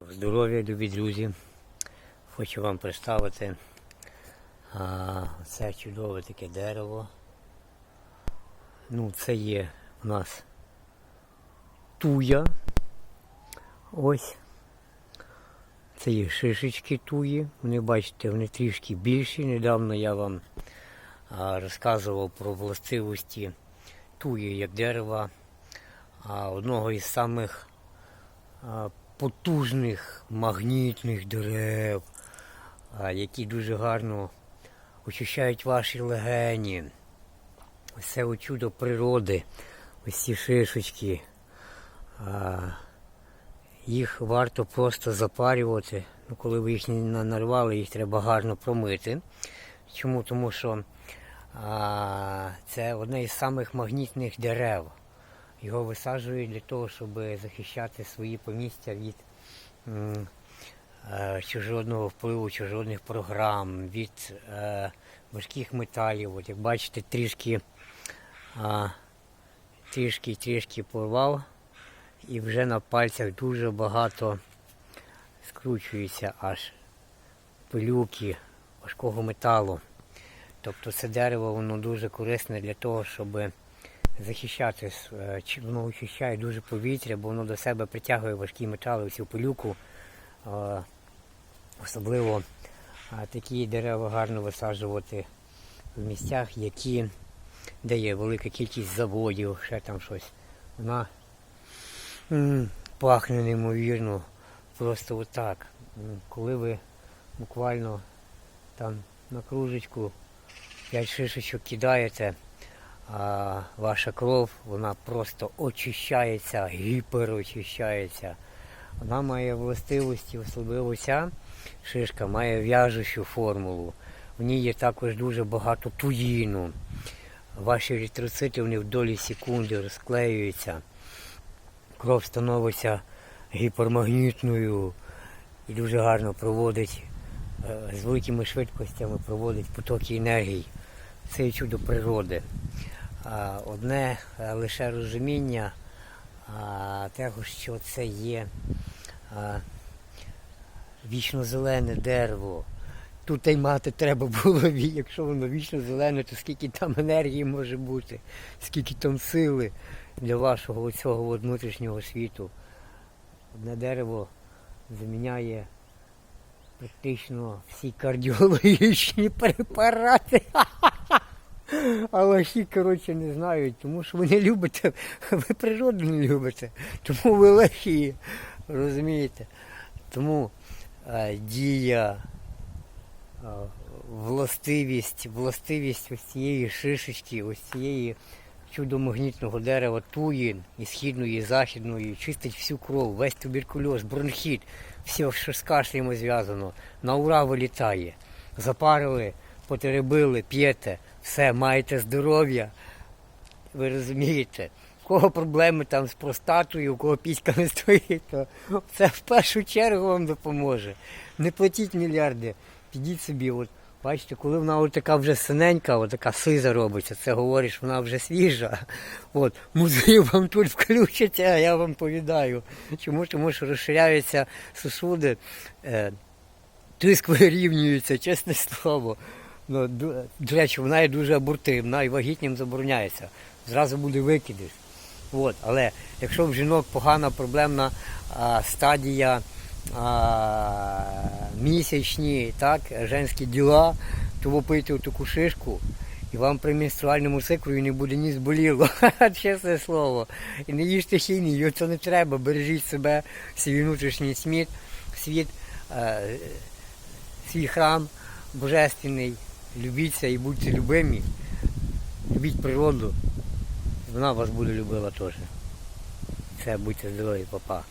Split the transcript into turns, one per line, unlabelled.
Здоров'я, любі друзі. Хочу вам представити а, це чудове таке дерево. Ну, це є у нас туя. Ось. Це є шишечки туї. Вони бачите, вони трішки більші. Недавно я вам а, розказував про властивості туї як дерева. А, одного із самих а, потужних магнітних дерев, які дуже гарно очищають ваші легені. Ось це чудо природи, ось ці шишечки. Їх варто просто запарювати. Ну, коли ви їх нарвали, їх треба гарно промити. Чому? Тому що а, це одне із самих магнітних дерев. Його висаджують для того, щоб захищати свої помістя від е, впливу, чужородних програм, від е, важких металів. От як бачите, трішки, трішки, трішки порвав, і вже на пальцях дуже багато скручується аж пилюки важкого металу. Тобто це дерево воно дуже корисне для того, щоб захищати, е, воно очищає дуже повітря, бо воно до себе притягує важкі метали, всю пилюку. Е, Особливо е, такі дерева гарно висаджувати в місцях, які, де є велика кількість заводів, ще там щось. Вона пахне неймовірно. Просто отак. Коли ви буквально там на кружечку 5 шишечок кидаєте, а ваша кров вона просто очищається, гіперочищається. Вона має властивості, особливо ця шишка має в'яжущу формулу. В ній є також дуже багато туїну. Ваші еритроцити вони в долі секунди розклеюються. Кров становиться гіпермагнітною і дуже гарно проводить е, з великими швидкостями проводить потоки енергії. Це чудо природи. Одне е, лише розуміння того, що це є вічно зелене дерево. Тут й мати треба було, якщо воно вічно зелене, то скільки там енергії може бути, скільки там сили для вашого цього внутрішнього світу. Одне дерево заміняє практично всі кардіологічні препарати. Але всі, коротше, не знають, тому що ви не любите, ви природу не любите, тому ви лихі, розумієте? Тому е, дія, е, властивість, властивість ось цієї шишечки, ось цієї чудомагнітного дерева туї, і східної, і західної, чистить всю кров, весь туберкульоз, бронхіт, все, що з кашлями зв'язано, на ура вилітає. Запарили, потеребили, п'єте, все, маєте здоров'я. Ви розумієте? У кого проблеми там з простатою, у кого піська не стоїть, то це в першу чергу вам допоможе. Не платіть мільярди, підіть собі, от, бачите, коли вона от така вже синенька, от така сиза робиться, це говориш, вона вже свіжа. От, музеї вам тут включаться, а я вам повідаю. Чому? Тому що розширяються сосуди, е, тиск вирівнюється, чесне слово. Ну, до речі, вона є дуже абортивна і вагітнім забороняється. Зразу буде викидиш. От. Але якщо в жінок погана проблемна а, стадія а, місячні, так, женські діла, то ви пийте таку шишку, і вам при менструальному циклі не буде ні зболіло. Чесне слово. І не їжте хімію, це не треба. Бережіть себе, свій внутрішній сміт, світ, е, свій храм божественний. Любіться і будьте любимі. Любіть природу. Вона вас буде любила теж. Все, будьте здорові, папа.